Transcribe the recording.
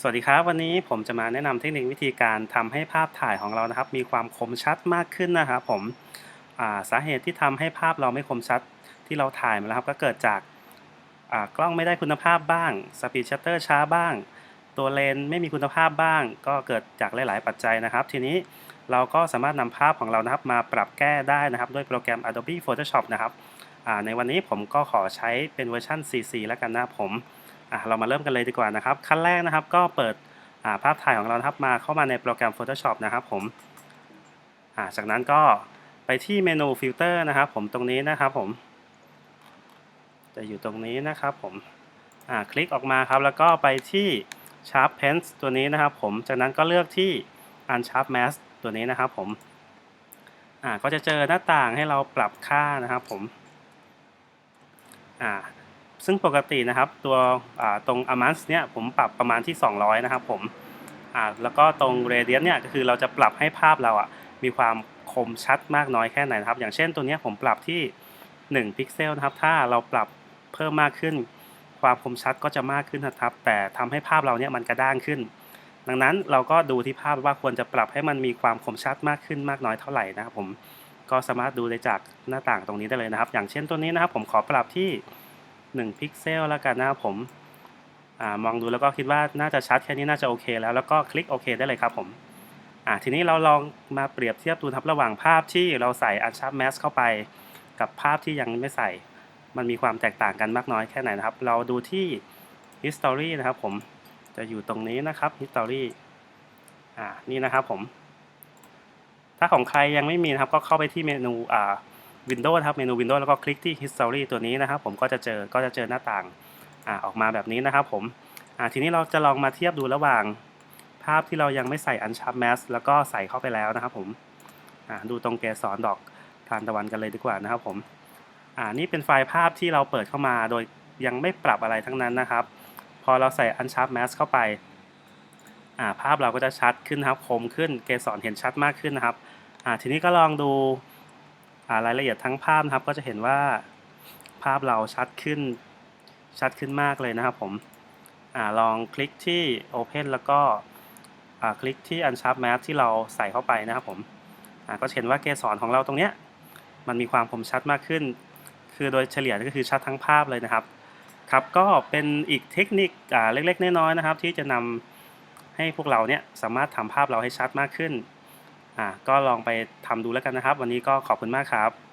สวัสดีครับ วันนี้ผมจะมาแนะนำเทคนิควิธีการทำให้ภาพถ่ายของเรานะครับ มีความคมชัดมากขึ้นนะครับผมาสาเหตุที่ทำให้ภาพเราไม่คมชัดที่เราถ่ายมาแล้วครับ ก็เกิดจากากล้องไม่ได้คุณภาพบ้างสปีดชัตเตอร์ช้าบ้าง ตัวเลนส์ไม่มีคุณภาพบ้าง ก็เกิดจากหลาย ๆ ปัจจัยนะครับ ทีนี้เราก็สามารถนำภาพของเรานะครับ มาปรับแก้ได้นะครับด้วยโปรแกรม Adobe Photoshop นะครับในวันนี้ผมก็ขอใช้เป็นเวอร์ชัน CC แล้วกันนะผม อะเรามาเริ่มกันเลยดีกว่านะครับ ขั้นแรกนะครับก็เปิดาภาพถ่ายของเรานะครับมาเข้ามาในโปรแกรม Photoshop นะครับผมอ่าจากนั้นก็ไปที่เมนูฟิลเตอร์นะครับผมตรงนี้นะครับผม จะอยู่ตรงนี้นะครับผมอ่าคลิกออกมาครับแล้วก็ไปที่ Sharp Pen ตัวนี้นะครับผมจากนั้นก็เลือกที่ Unsharp Mask ตัวนี้นะครับผมอ่าก็จะเจอหน้าต่างให้เราปรับค่านะครับผมอ่า ซึ่งปกตินะครับตัวตรง a m a n s เนี่ยผมปรับประมาณที่ 200 นะครับผมแล้วก็ตรง Radius เนี่ยก็คือเราจะปรับให้ภาพเราอะมีความคมชัดมากน้อยแค่ไหนนะครับ อย่างเช่นตัวนี้ผมปรับที่ 1 พิกเซลนะครับ ถ้าเราปรับเพิ่มมากขึ้น ความคมชัดก็จะมากขึ้นนะครับ แต่ทำให้ภาพเราเนี่ยมันกระด้างขึ้น ดังนั้นเราก็ดูที่ภาพว่าควรจะปรับให้มันมีความคมชัดมากขึ้นมากน้อยเท่าไหร่นะครับผมก็สามารถดูได้จากหน้าต่างตรงนี้ได้เลยนะครับ อย่างเช่นตัวนี้นะครับ ผมขอปรับที่ 1พิกเซลแล้วกันนะครับผมอมองดูแล้วก็คิดว่าน่าจะชัดแค่นี้น่าจะโอเคแล้วแล้วก็คลิกโอเคได้เลยครับผมทีนี้เราลองมาเปรียบเทียบดูครับระหว่างภาพที่เราใส่ Unsharp Mask เข้าไป กับภาพที่ยังไม่ใส่ มันมีความแตกต่างกันมากน้อยแค่ไหนนะครับ เราดูที่ History นะครับผมจะอยู่ตรงนี้นะครับ History อ่านี่นะครับผม ถ้าของใครยังไม่มีนะครับก็เข้าไปที่เมนูอ่า Windows ครับเมนู Windows แล้วก็คลิกที่ History ตัวนี้นะครับ ผมก็จะเจอก็จะเจอหน้าต่างอ่าออกมาแบบนี้นะครับ ผมอ่าทีนี้เราจะลองมาเทียบดูระหว่าง ภาพที่เรายังไม่ใส่ Unsharp Mask แล้วก็ใส่เข้าไปแล้วนะครับ ผมอ่าดูตรงเกสรดอกทานตะวันกันเลยดีกว่านะครับ ผมอ่านี่เป็นไฟล์ภาพที่เราเปิดเข้ามาโดยยังไม่ปรับอะไรทั้งนั้นนะครับ พอเราใส่ Unsharp Mask เข้าไปอ่าภาพเราก็จะชัดขึ้นครับคมขึ้นเกสรเห็นชัดมากขึ้นนะครับอ่าทีนี้ก็ลองดู รายละเอียดทั้งภาพนะครับก็จะเห็นว่าภาพเราชัดขึ้นชัดขึ้นมากเลยนะครับผมอลองคลิกที่ Open แล้วก็คลิกที่ Unsharp Mask ที่เราใส่เข้าไปนะครับผมก็เห็นว่าเกสรของเราตรงเนี้ยมันมีความคมชัดมากขึ้น คือโดยเฉลี่ยก็คือชัดทั้งภาพเลยนะครับครับก็เป็นอีกเทคนิคเล็กๆน้อยๆนะครับ ที่จะนำให้พวกเราเนี่ยสามารถทำภาพเราให้ชัดมากขึ้น อ่าก็ลองไปทำดูแล้วกันนะครับ วันนี้ก็ขอบคุณมากครับ